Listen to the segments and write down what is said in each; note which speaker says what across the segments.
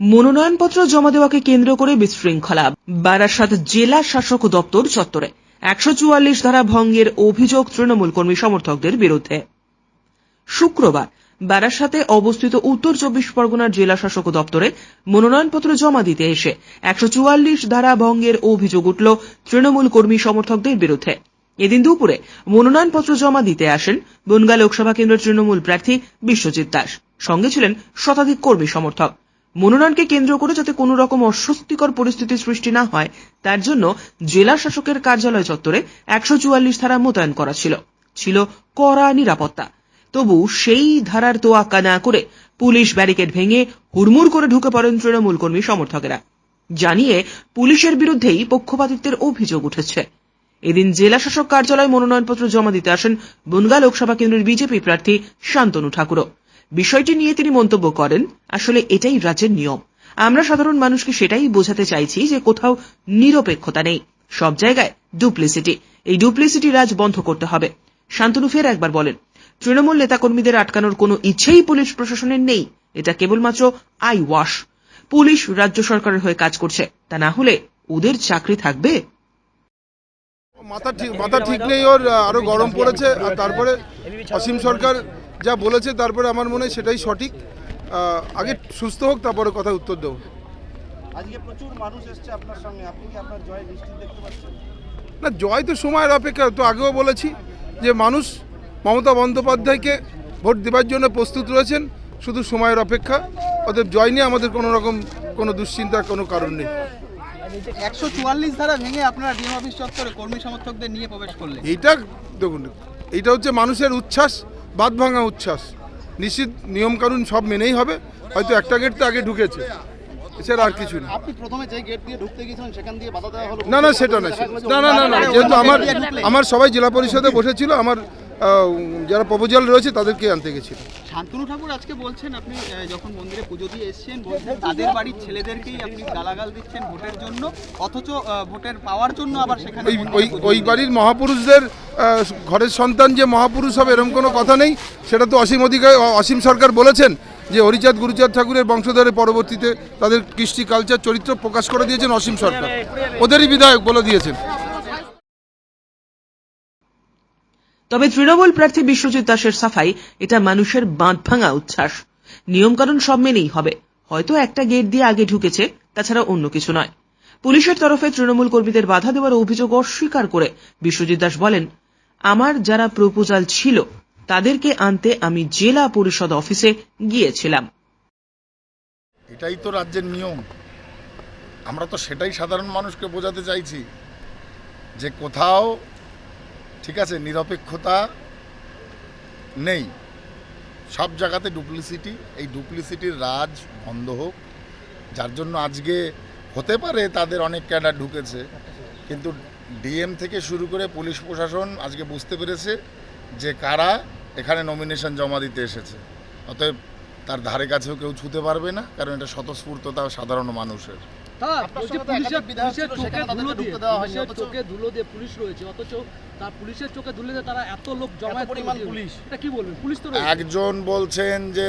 Speaker 1: মনোনয়নপত্র জমা দেওয়াকে কেন্দ্র করে বিশৃঙ্খলা। বারাসাত জেলা শাসক দপ্তর চত্বরে একশো চুয়াল্লিশ ধারা ভঙ্গের অভিযোগ তৃণমূল কর্মী সমর্থকদের বিরুদ্ধে। শুক্রবার বারাসাতে অবস্থিত উত্তর চব্বিশ পরগনার জেলা শাসক দপ্তরে মনোনয়নপত্র জমা দিতে এসে একশো চুয়াল্লিশ ধারা ভঙ্গের অভিযোগ উঠল তৃণমূল কর্মী সমর্থকদের বিরুদ্ধে। এদিন দুপুরে মনোনয়নপত্র জমা দিতে আসেন বনগা লোকসভা কেন্দ্রের তৃণমূল প্রার্থী বিশ্বজিৎ দাস। সঙ্গে ছিলেন শতাধিক কর্মী সমর্থক। মনোনয়নকে কেন্দ্র করে যাতে কোনো রকম অস্বস্তিকর পরিস্থিতির সৃষ্টি না হয়, তার জন্য জেলা শাসকের কার্যালয় চত্বরে একশো চুয়াল্লিশ ধারা মোতায়েন করা ছিল। ছিল কড়া নিরাপত্তা। তবু সেই ধারার তোয়াক্কা না করে পুলিশ ব্যারিকেড ভেঙে হুড়মুড় করে ঢুকে পড়েন তৃণমূল কর্মী সমর্থকেরা। জানিয়ে পুলিশের বিরুদ্ধেই পক্ষপাতিত্বের অভিযোগ উঠেছে। এদিন জেলা শাসক কার্যালয়ে মনোনয়নপত্র জমা দিতে আসেন বনগা লোকসভা কেন্দ্রের বিজেপি প্রার্থী শান্তনু ঠাকুরও। বিষয়টি নিয়ে তিনি মন্তব্য করেন, আসলে এটাই রাজ্যের নিয়ম। আমরা সাধারণ মানুষকে সেটাই বোঝাতে চাইছি যে কোথাও নিরপেক্ষতা নেই। সব জায়গায় ডুপ্লিসিটি এই ডুপ্লিসিটি রাজ বন্ধ করতে হবে। শান্তনু ফের একবার বলেন, তৃণমূল নেতাকর্মীদের আটকানোর কোনো ইচ্ছেই পুলিশ প্রশাসনের নেই। এটা কেবলমাত্র আই ওয়াশ। পুলিশ রাজ্য সরকারের হয়ে কাজ করছে। তা না হলে ওদের চাকরি থাকবে?
Speaker 2: মাথা ঠিক মাথা ঠিক নেই, ওর আরও গরম পড়েছে, আর তারপরে অসীম সরকার যা বলেছে তারপরে আমার মনে হয় সেটাই সঠিক। আগে সুস্থ হোক তারপরে কথা উত্তর দেবো।
Speaker 3: আজকে প্রচুর মানুষ এসছে আপনার সঙ্গে। আপনি কি আপনার জয় নিশ্চিত দেখতে পাচ্ছেন?
Speaker 2: না জয় তো সময়ের অপেক্ষা তো আগেও বলেছি যে মানুষ মমতা বন্দ্যোপাধ্যায়কে ভোট দেবার জন্য প্রস্তুত রয়েছেন শুধু সময়ের অপেক্ষা। অতএব জয় নিয়ে আমাদের কোনো রকম কোনো দুশ্চিন্তার কোনো কারণ নেই।
Speaker 3: একশো চুয়াল্লিশ ধারা ভেঙে আপনারা ডিএম অফিস চত্বরে কর্মী সমর্থকদের নিয়ে প্রবেশ করলেন।
Speaker 2: এইটা দেখুন এইটা হচ্ছে মানুষের উচ্ছ্বাস। বাদ ভাঙা উচ্ছ্বাস। নিশ্চিত নিয়মকানুন সব মেনেই হবে হয়তো একটা গেট তো আগে ঢুকেছে। এছাড়া আর কিছু না।
Speaker 3: আপনি প্রথমে যে গেট দিয়ে ঢুকতে গিয়েছিলেন সেখান দিয়ে বাধা দেওয়া হলো?
Speaker 2: না না সেটা না না না না না যেহেতু আমার আমার সবাই জেলা পরিষদে বসেছিল আমার যারা প্রপোজাল রয়েছে তাদেরকে আনতে গেছিল।
Speaker 3: শান্তনু ঠাকুর আজকে বলছেন আপনি যখন মন্দিরে পুজো দিয়ে এসেছেন বলছেন তাদের বাড়ির ছেলেদেরকেই আপনি গালাগাল দিচ্ছেন ভোটের জন্য অথচ ভোটের পাওয়ার জন্য আবার সেখানে
Speaker 2: ওই ওই বাড়ির মহাপুরুষদের ঘরের সন্তান যে মহাপুরুষ হবে এরকম কোনো কথা নেই। সেটা তো অসীম অধিকার অসীম সরকার বলেছেন যে হরিচাঁদ, গুরুচাঁদ ঠাকুরের বংশধরের পরবর্তীতে তাদের কৃষ্টি কালচার চরিত্র প্রকাশ করে দিয়েছেন অসীম সরকার। ওদেরই বিধায়ক বলে দিয়েছেন।
Speaker 1: তবে তৃণমূল প্রার্থী বিশ্বজিৎ দাসের সাফাই, এটা মানুষের বাঁধ ভাঙা উচ্ছ্বাস। নিয়মকানুন সব মেনেই হবে। হয়তো একটা গেট দিয়ে আগে ঢুকেছে, তাছাড়া অন্য কিছু নয়। পুলিশের তরফে তৃণমূল কর্মীদের বাধা দেওয়ার অভিযোগ অস্বীকার করে বিশ্বজিৎ দাস বলেন আমার যারা প্রপোজাল ছিল, তাদেরকে আনতে আমি জেলা পরিষদ অফিসে গিয়েছিলাম।
Speaker 4: এটাই তো রাজ্যের নিয়ম। আমরা তো সেটাই সাধারণ মানুষকে বোঝাতে চাইছি যে কোথাও, ঠিক আছে, নিরপেক্ষতা নেই। সব জায়গাতে ডুপ্লিসিটি এই ডুপ্লিসিটির রাজ বন্ধ হোক। যার জন্য আজকে হতে পারে তাদের অনেক ক্যাডার ঢুকেছে, কিন্তু ডিএম থেকে শুরু করে পুলিশ প্রশাসন আজকে বুঝতে পেরেছে যে কারা এখানে নমিনেশন জমা দিতে এসেছে। অতএব তার ধারে কাছেও কেউ ছুতে পারবে না, কারণ এটা স্বতঃস্ফূর্ততা সাধারণ মানুষের।
Speaker 5: তা বলছি পুলিশের পুলিশের চোখে ধুলো দিয়ে পুলিশের চোখে ধুলো দিয়ে পুলিশ রয়েছে অথচ তার পুলিশের চোখে ধুলো দিয়ে তারা এত লোক জমায়েত পরিমাণ পুলিশ। এটা কি বলবেন? পুলিশ তো রয়েছে।
Speaker 4: একজন বলছেন যে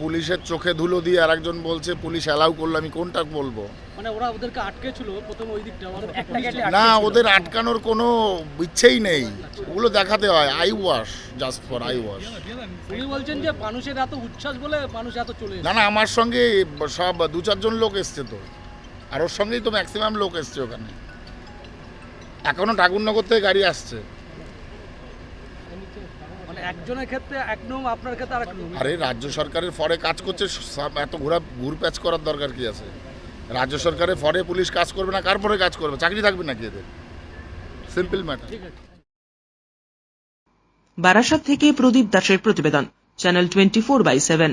Speaker 4: পুলিশের চোখে ধুলো দিয়ে আর একজন বলছে পুলিশ অ্যালাউ করল আমি কোনটা বলব?
Speaker 5: মানে ওরা ওদেরকে আটকে ছিল প্রথমে ওই দিকটা
Speaker 4: না ওদের আটকানোর কোনো ইচ্ছেই নেই। ওগুলো দেখাতে হয় eye wash just for eye wash.
Speaker 5: উনি বলছেন যে মানুষের এত উচ্ছ্বাস বলে মানুষ এত চলে
Speaker 4: না না আমার সঙ্গে সব দু চারজন লোক এসছে তো। আর ওর সঙ্গেই তো ম্যাক্সিমাম লোক এসছে ওখানে। এখনও ঠাকুরনগর থেকে গাড়ি আসছে।
Speaker 5: মানে একজনের ক্ষেত্রে এক নং আপনার ক্ষেত্রে আর
Speaker 4: রাজ্য সরকারের ফরে কাজ করছে এত ঘোরা ঘুর ঘুরপ্যাচ করার দরকার কি আছে? রাজ্য সরকারের ফরে পুলিশ কাজ করবে না কার পরে কাজ করবে? চাকরি থাকবে নাকি এদের? সিম্পল ম্যাটার
Speaker 1: বারাসাত থেকে প্রদীপ দাসের প্রতিবেদন channel twenty four by seven